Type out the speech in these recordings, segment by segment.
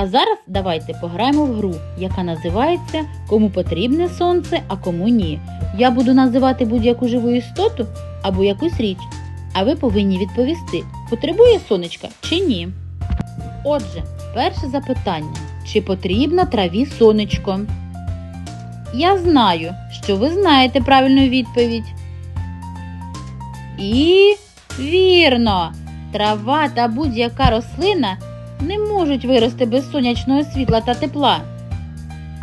А зараз давайте пограємо в гру, яка називається Кому потрібне сонце, а кому ні. Я буду називати будь-яку живу істоту або якусь річ. А ви повинні відповісти, потребує сонечка чи ні. Отже, перше запитання: чи потрібно траві сонечко? Я знаю, що ви знаєте правильну відповідь. І вірно, трава та будь-яка рослина не можуть вирости без сонячного світла та тепла.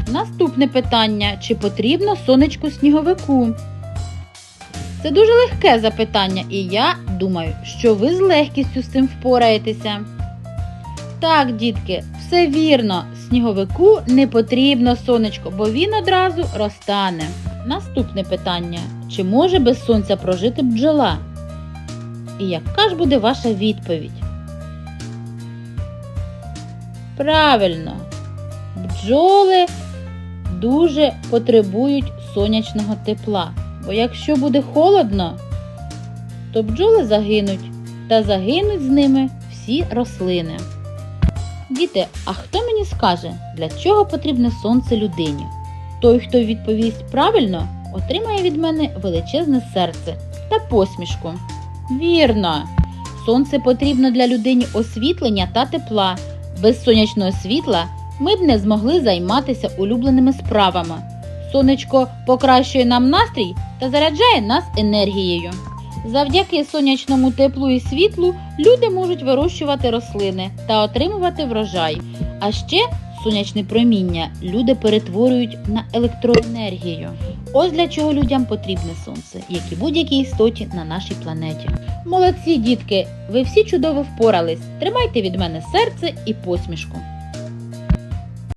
Наступне питання: чи потрібно сонечку сніговику? Це дуже легке запитання, і я думаю, що ви з легкістю з цим впораєтеся. Так, дітки, все вірно. Сніговику не потрібно сонечко, бо він одразу розтане. Наступне питання: чи може без сонця прожити бджола? І яка ж буде ваша відповідь? Правильно, бджоли дуже потребують сонячного тепла, бо якщо буде холодно, то бджоли загинуть та загинуть з ними всі рослини. Діти, а хто мені скаже, для чого потрібне сонце людині? Той, хто відповість правильно, отримає від мене величезне серце та посмішку. Вірно, сонце потрібно для людини освітлення та тепла. Без сонячного світла ми б не змогли займатися улюбленими справами. Сонечко покращує нам настрій та заряджає нас енергією. Завдяки сонячному теплу і світлу люди можуть вирощувати рослини та отримувати врожай. А ще сонячне проміння люди перетворюють на електроенергію. Ось для чого людям потрібне сонце, як і будь-якій істоті на нашій планеті. Молодці, дітки, ви всі чудово впорались. Тримайте від мене серце і посмішку.